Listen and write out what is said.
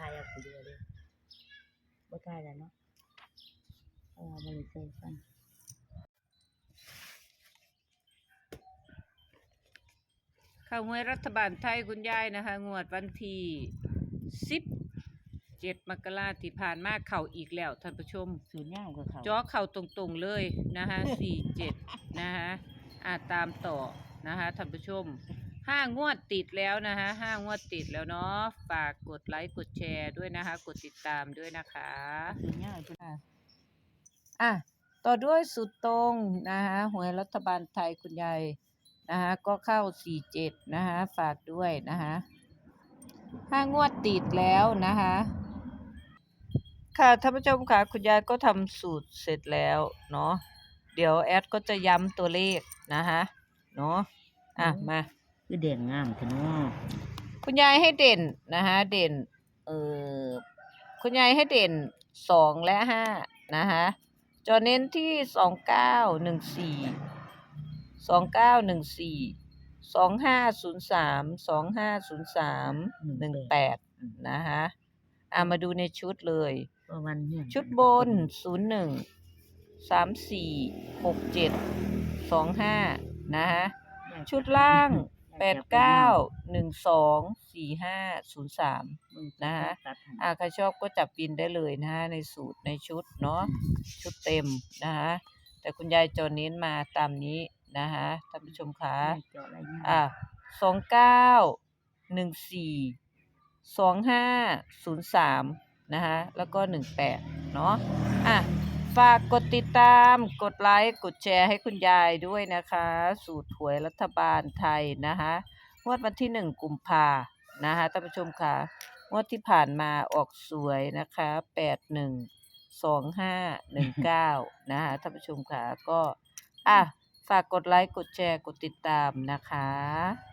ถ่ายเอาคนเดียวเลยบ่ถ่ายแล้วเนาะเอามาเลยใส่ฟันเข้าหวยรัฐบาลไทยคุณยายนะคะ งวดวันที่สิบเจ็ดมกราที่ผ่านมาเข่าอีกแล้วท่านผู้ชมศูนย์ย่างกับเขาจอเข่าตรงๆเลยนะคะสี่เจ็ดนะคะอ่าตามต่อนะคะท่านผู้ชม ห้างวดติดแล้วนะคะห้างวดติดแล้วเนาะฝากกดไลค์กดแชร์ด้วยนะคะ กดติดตามด้วยนะคะศูนย์ย่างพุ่นอะต่อด้วยสุดตรงนะคะหวยรัฐบาลไทยคุณยายนะคะก็เข้าสี่เจ็ดนะคะฝากด้วยนะคะห้างวดติดแล้วนะคะค่ะท่านผู้ชมค่ะคุณยายก็ทำสูตรเสร็จแล้วเนาะเดี๋ยวแอดก็จะย้ำตัวเลขนะคะเนาะอะมา คือเด่นงามถึงว่าคุณยายให้เด่นนะคะเด่นเออคุณยายให้เด่นสองและห้านะคะจอเน้นที่สองเก้าหนึ่งสี่สองเก้าหนึ่งสี่สองห้าศูนย์สามสองห้าศูนย์สามหนึ่งแปดนะคะอะมาดูในชุดเลยก็วันเฮียนชุดบนศูนย์หนึ่งสามสี่หกเจ็ดสองห้านะคะชุดล่าง แปดเก้าหนึ่งสองสี่ห้าศูนย์สามนะฮะอ่าใครชอบก็จับปินได้เลยนะฮะในสูตรในชุดเนาะชุดเต็มนะคะแต่คุณยายจอเน้นมาตามนี้นะคะท่านผู้ชมคะเจาะอะไรเงี้ยอ่าสองเก้าหนึ่งสี่สองห้าศูนย์สามนะคะแล้วก็หนึ่งแปดเนาะอะ ฝากกดติดตาม กดไลค์ กดแชร์ให้คุณยายด้วยนะคะ สูตรหวยรัฐบาลไทยนะคะงวดวันที่หนึ่งกุมภานะคะท่านผู้ชมค่ะงวดที่ผ่านมาออกสวยนะคะแปดหนึ่งสองห้าหนึ่งเก้านะคะท่านผู้ชมค่ะก็อะฝากกดไลค์ กดแชร์ กดติดตามนะคะ